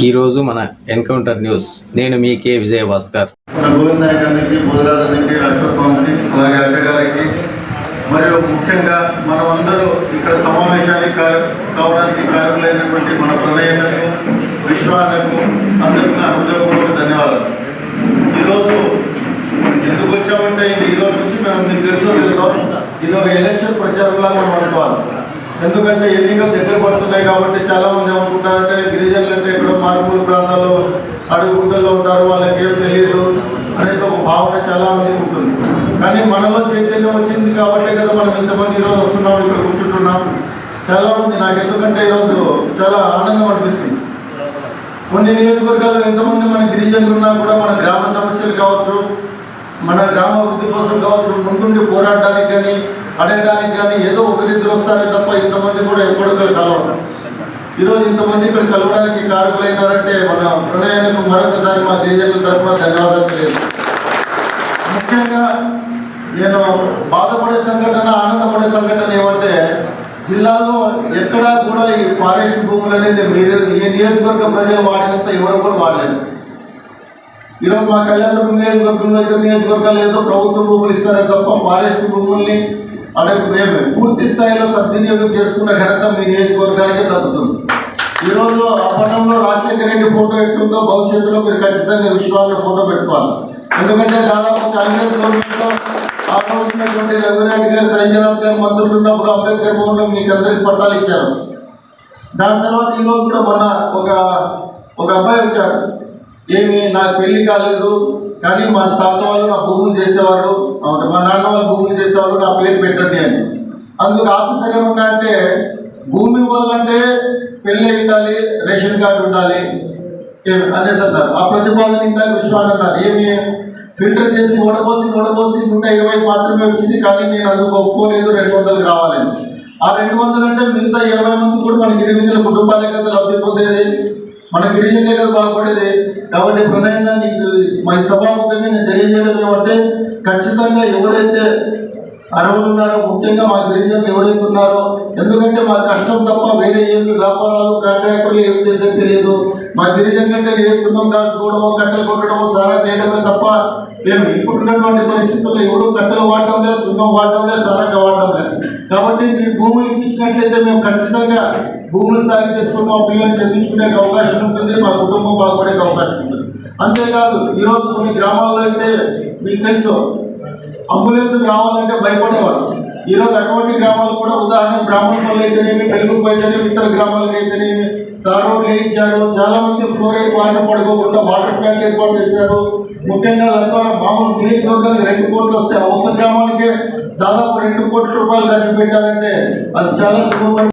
ఈరోజు మన encounter news. నేను మీ కే విజయ భాస్కర్ మన అలాగే మరియు ముఖ్యంగా మనమందరూ ఇక్కడ సమావేశానికి కావడానికి కారకులైనటువంటి మన ప్రణయకు విశ్వాలకు అందరికీ నా హృదయపూర్వక ధన్యవాదాలు. ఈరోజు ఎందుకు వచ్చామంటే ఈరోజు ఈ రోజు నుంచి మేము మీకు తెలుసో ఇది ఒక ఎలక్షన్ ప్రచారంలా మనం అనుకోవాలి ఎందుకంటే ఎన్నికలు దగ్గర పడుతున్నాయి కాబట్టి చాలా మంది ఏమనుకుంటారంటే గిరిజనులు అంటే ఇక్కడ మారుమూల ప్రాంతాల్లో అడుగుగుంటల్లో ఉంటారు వాళ్ళకి ఏం తెలియదు అనేసి ఒక భావన చాలామంది ఉంటుంది. కానీ మనలో చైతన్యం వచ్చింది కాబట్టే కదా మనం ఇంతమంది ఈరోజు వస్తున్నాం ఇక్కడ కూర్చుంటున్నాం. చాలా మంది నాకు ఎందుకంటే ఈరోజు చాలా ఆనందం అనిపిస్తుంది. కొన్ని నియోజకవర్గాల్లో ఎంతమంది మన గిరిజనులు ఉన్నా కూడా మన గ్రామ సమస్యలు కావచ్చు మన గ్రామ వృద్ధి కోసం కావచ్చు ముందుండి పోరాడడానికి కానీ అడగడానికి కానీ ఏదో ఒకరిద్దరు వస్తారే తప్ప ఇంతమంది కూడా ఎప్పుడూ కలవడం ఈరోజు ఇంతమంది ఇక్కడ కలవడానికి కారకులైనారంటే మన ప్రణయానికి మరొకసారి మా దేశం తరఫున ధన్యవాదాలు తెలియదు ముఖ్యంగా నేను బాధపడే సంఘటన ఆనందపడే సంఘటన ఏమంటే జిల్లాలో ఎక్కడా కూడా ఈ ఫారెస్ట్ భూములు అనేది మీరు ఏ నియోజకవర్గ ప్రజలు వాడినంత ఎవరు కూడా వాడలేదు. ఈరోజు మా కళ్యాణదుర్గం నియోజకవర్గంలో ఇతర నియోజకవర్గాలు ఏదో ప్రభుత్వ భూములు ఇస్తారే తప్ప ఫారెస్ట్ భూముల్ని అంటే మేము పూర్తి స్థాయిలో సద్వినియోగం చేసుకున్న ఘనత మీ నియోజకవర్గానికే తగ్గుతుంది ఈరోజు అప్పటంలో రాజశేఖర రెడ్డి ఫోటో ఎట్టుందో భవిష్యత్తులో మీరు ఖచ్చితంగా విశ్వాన్ని ఫోటో పెట్టుకోవాలి. ఎందుకంటే దాదాపు కాంగ్రెస్ గవర్నమెంట్లో ఆ రోజు రఘునాథ్ గారు సంజనాథ్ గారు మంత్రులు ఉన్నప్పుడు అంబేద్కర్ భవన్లో మీకు అందరికి పట్టాలు ఇచ్చారు. దాని తర్వాత ఈ రోజు కూడా మొన్న ఒక ఒక అబ్బాయి వచ్చాడు. ఏమి నాకు పెళ్ళి కాలేదు కానీ మా తాత వాళ్ళు నా భూములు చేసేవారు మా నాన్న వాళ్ళు భూములు చేసేవారు నా పేరు పెట్టండి అని. అందుకు ఆఫీసర్ ఏమన్నా అంటే భూమి ఇవ్వాలంటే పెళ్ళి ఉండాలి రేషన్ కార్డు ఉండాలి. ఏమి అనేసి సార్ ఆ ప్రతిపాదన ఇంకా విశ్వాన్ని అన్నారు. ఏమి ఫిల్టర్ చేసి ఓడపోసి ఓడపోసి నూట ఇరవై మాత్రమే వచ్చింది కానీ నేను అందుకు ఒప్పుకోలేదు రెండు వందలు రావాలని. ఆ రెండు వందలు అంటే మిగతా ఇరవై మంది కూడా మన గిరిజనుల కుటుంబాలే కదా లబ్ధి పొందేది. మన గిరిజనులే కదా బాగుపడేది. కాబట్టి ప్రణయంగా నీకు మా సభాముఖంగా నేను తెలియజేయడం ఏమంటే ఖచ్చితంగా ఎవరైతే అర్హులు ఉన్నారో ముఖ్యంగా మా గిరిజనులు ఎవరైతే ఉన్నారో ఎందుకంటే మా కష్టం తప్ప వేరే ఏమి వ్యాపారాలు కాంట్రాక్టర్లు ఏం చేసేది తెలియదు. మా గిరిజనులు అంటే నేర్చుకున్నాం దాచుకోవడమో కట్టెలు కొట్టడమో సారా చేయడమే తప్ప మేము ఇప్పుడున్నటువంటి పరిస్థితుల్లో ఎవరు కట్టెలు వాడటం లేదు సున్నం వాడటం లేదు సారాగా వాడటం లేదు. కాబట్టి మీరు భూములు ఇప్పించినట్లయితే మేము ఖచ్చితంగా భూములు సాగు చేసుకుని మా పిల్లల్ని చదివించుకునే అవకాశం ఉంటుంది మా కుటుంబం బాగుపడే అవకాశం ఉంటుంది. అంతేకాదు ఈరోజు కొన్ని గ్రామాల్లో అయితే మీకు తెలుసు అంబులెన్స్ రావాలంటే భయపడేవారు. ఈరోజు అటువంటి గ్రామాలు కూడా ఉదాహరణ బ్రాహ్మణ పనులు అయితేనేమి తెలుగు అయితేనేమి ఇతర గ్రామాలకు అయితేనేమి తార్ రోడ్లు వేయించారు చాలా మంది ఫ్లోరైడ్ వాటర్ పడుకోకుండా వాటర్ ప్లాంట్ ఏర్పాటు చేశారు. ముఖ్యంగా లక్ష్మణ మామూలు నియోజకవర్గానికి రెండు కోట్లు వస్తే ఒక్క గ్రామానికే దాదాపు రెండు కోట్ల రూపాయలు ఖర్చు పెట్టారంటే అది చాలా సులభమైన